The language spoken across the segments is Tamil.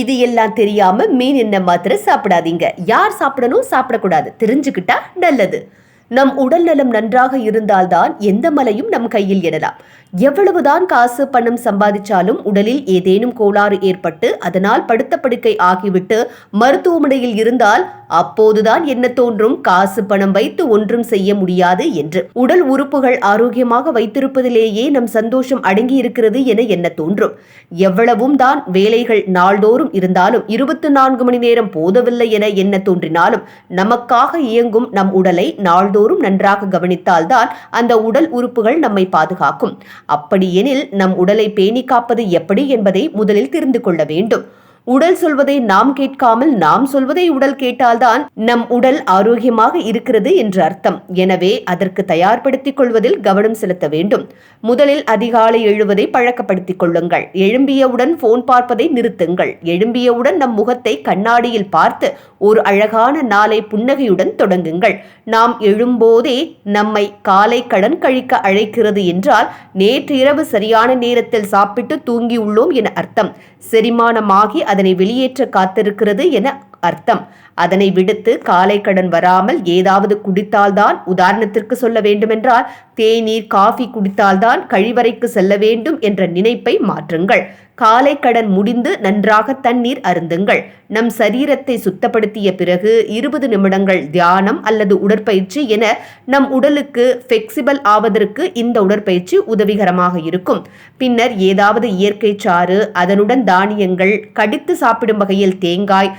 இது எல்லாம் தெரியாம மீன் என்ன மாத்திர சாப்பிடாதீங்க. யார் சாப்பிடணும்? சாப்பிடக்கூடாது. தெரிஞ்சுக்கிட்டா நல்லது. நம் உடல் நலம் நன்றாக இருந்தால்தான் எந்த மலையும் நம் கையில் எழலாம். எவ்வளவுதான் காசு பணம் சம்பாதிச்சாலும் உடலில் ஏதேனும் கோளாறு ஏற்பட்டு அதனால் படுத்த படுக்கை ஆகிவிட்டு மருத்துவமனையில் இருந்தால் அப்போதுதான் என்ன தோன்றும்? காசு பணம் வைத்து ஒன்றும் செய்ய முடியாது என்று. உடல் உறுப்புகள் ஆரோக்கியமாக வைத்திருப்பதிலேயே நம் சந்தோஷம் அடங்கி இருக்கிறது என என்ன தோன்றும்? எவ்வளவும் தான் வேலைகள் நாள்தோறும் இருந்தாலும் இருபத்தி நான்கு மணி நேரம் போதவில்லை என என்ன தோன்றினாலும் நமக்காக இயங்கும் நம் உடலை நாள்தோறும் நன்றாக கவனித்தால்தான் அந்த உடல் உறுப்புகள் நம்மை பாதுகாக்கும். அப்படியெனில் நம் உடலை பேணி காப்பது எப்படி என்பதை முதலில் தெரிந்து கொள்ள வேண்டும். உடல் சொல்வதை நாம் கேட்காமல் நாம் சொல்வதை உடல் கேட்டால்தான் நம் உடல் ஆரோக்கியமாக இருக்கிறது என்று அர்த்தம். எனவே அதற்கு தயார்படுத்திக் கொள்வதில் கவனம் செலுத்த வேண்டும். முதலில் அதிகாலை எழுவதை பழக்கப்படுத்திக் கொள்ளுங்கள். எழும்பியவுடன் போன் பார்ப்பதை நிறுத்துங்கள். எழும்பியவுடன் நம் முகத்தை கண்ணாடியில் பார்த்து ஒரு அழகான நாளை புன்னகையுடன் தொடங்குங்கள். நாம் எழும்போதே நம்மை காலை கடன் கழிக்க அழைக்கிறது என்றால் நேற்று இரவு சரியான நேரத்தில் சாப்பிட்டு தூங்கியுள்ளோம் என அர்த்தம். செரிமானமாகி அதனை வெளியேற்ற காத்திருக்கிறது என அர்த்தம். அதனை விடுத்து காலை கடன் வராமல் ஏதாவது குடித்தால்தான் உதாரணத்திற்கு சொல்ல வேண்டுமென்றால் தேநீர் காஃபி குடித்தால்தான் கழிவறைக்கு செல்ல வேண்டும் என்ற நினைப்பை மாற்றுங்கள். காலை கடன் முடிந்து நன்றாக தண்ணீர் அருந்துங்கள். நம் சரீரத்தை சுத்தப்படுத்திய பிறகு இருபது நிமிடங்கள் தியானம் அல்லது உடற்பயிற்சி என நம் உடலுக்கு ஃபெக்சிபிள் ஆவதற்கு இந்த உடற்பயிற்சி உதவிகரமாக இருக்கும். பின்னர் ஏதாவது இயற்கை சாறு அதனுடன் தானியங்கள் கடித்து சாப்பிடும் வகையில் தேங்காய்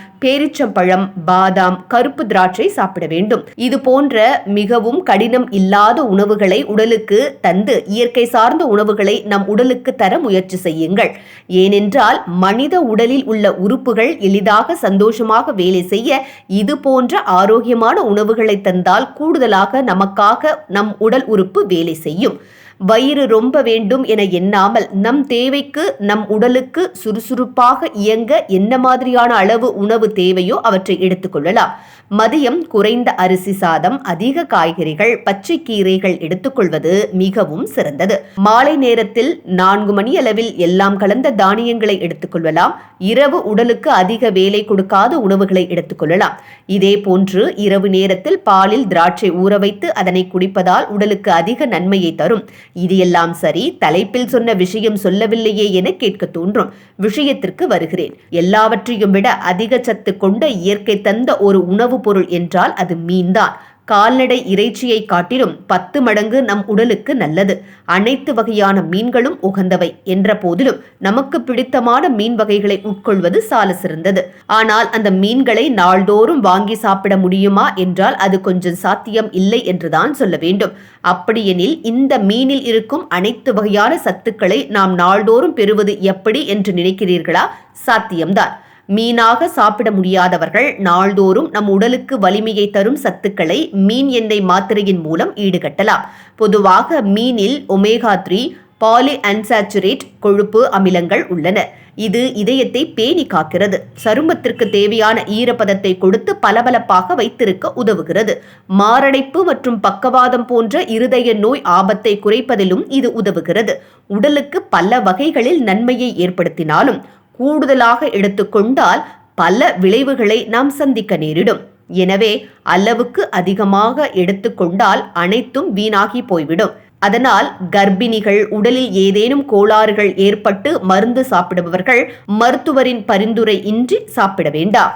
பழம் பாதாம் கருப்பு திராட்சை சாப்பிட வேண்டும். இது போன்ற மிகவும் கடினம் இல்லாத உணவுகளை உடலுக்கு தந்து இயற்கை சார்ந்த உணவுகளை நம் உடலுக்கு தர முயற்சி செய்யுங்கள். ஏனென்றால் மனித உடலில் உள்ள உறுப்புகள் எளிதாக சந்தோஷமாக வேலை செய்ய இது போன்ற ஆரோக்கியமான உணவுகளை தந்தால் கூடுதலாக நமக்காக நம் உடல் உறுப்பு வேலை செய்யும். வயிறு ரொம்ப வேண்டும் என எண்ணாமல் நம் தேவைக்கு நம் உடலுக்கு சுறுசுறுப்பாக இயங்க என்ன மாதிரியான அளவு உணவு தேவையோ அவற்றை எடுத்துக்கொள்ளலாம் மதியம் குறைந்த அரிசி சாதம் அதிக காய்கறிகள் பச்சை கீரைகள் எடுத்துக்கொள்வது மிகவும் சிறந்தது. மாலை நேரத்தில் நான்கு மணி அளவில் எல்லாம் கலந்த தானியங்களை எடுத்துக்கொள்ளலாம் இரவு உடலுக்கு அதிக வேலை கொடுக்காத உணவுகளை எடுத்துக்கொள்ளலாம் இதே போன்று இரவு நேரத்தில் பாலில் திராட்சை ஊற வைத்து அதனை குடிப்பதால் உடலுக்கு அதிக நன்மையை தரும். இது எல்லாம் சரி தலைப்பில் சொன்ன விஷயம் சொல்லவில்லையே என கேட்க தோன்றும். விஷயத்திற்கு வருகிறேன். எல்லாவற்றையும் விட அதிக சத்து கொண்ட இயற்கை தந்த ஒரு உணவுப் பொருள் என்றால் அது மீன்தான். கால்நடை இறைச்சியை காட்டிலும் பத்து மடங்கு நம் உடலுக்கு நல்லது. அனைத்து வகையான மீன்களும் உகந்தவை என்ற போதிலும் நமக்கு பிடித்தமான மீன் வகைகளை உட்கொள்வது சால சிறந்தது. ஆனால் அந்த மீன்களை நாள்தோறும் வாங்கி சாப்பிட முடியுமா என்றால் அது கொஞ்சம் சாத்தியம் இல்லை என்றுதான் சொல்ல வேண்டும். அப்படியெனில் இந்த மீனில் இருக்கும் அனைத்து வகையான சத்துக்களை நாம் நாள்தோறும் பெறுவது எப்படி என்று நினைக்கிறீர்களா? சாத்தியம்தான். மீனாக சாப்பிட முடியாதவர்கள் நாள்தோறும் நம் உடலுக்கு வலிமையை தரும் சத்துக்களை மீன் எண்ணெய் மாத்திரையின் மூலம் ஈடுகட்டலாம். பொதுவாக மீனில் ஒமேகா த்ரீ பாலி அன்சாச்சுரேட் கொழுப்பு அமிலங்கள் உள்ளன. இது இதயத்தை பேணி காக்கிறது. சருமத்திற்கு தேவையான ஈரப்பதத்தை கொடுத்து பளபளப்பாக வைத்திருக்க உதவுகிறது. மாரடைப்பு மற்றும் பக்கவாதம் போன்ற இருதய நோய் ஆபத்தை குறைப்பதிலும் இது உதவுகிறது. உடலுக்கு பல வகைகளில் நன்மையை ஏற்படுத்தினாலும் கூடுதலாக எடுத்துக்கொண்டால் பல விளைவுகளை நாம் சந்திக்க நேரிடும். எனவே அளவுக்கு அதிகமாக எடுத்துக்கொண்டால் அனைத்தும் வீணாகி போய்விடும். அதனால் கர்ப்பிணிகள் உடலில் ஏதேனும் கோளாறுகள் ஏற்பட்டு மருந்து சாப்பிடுபவர்கள் மருத்துவரின் பரிந்துரை இன்றி சாப்பிட வேண்டாம்.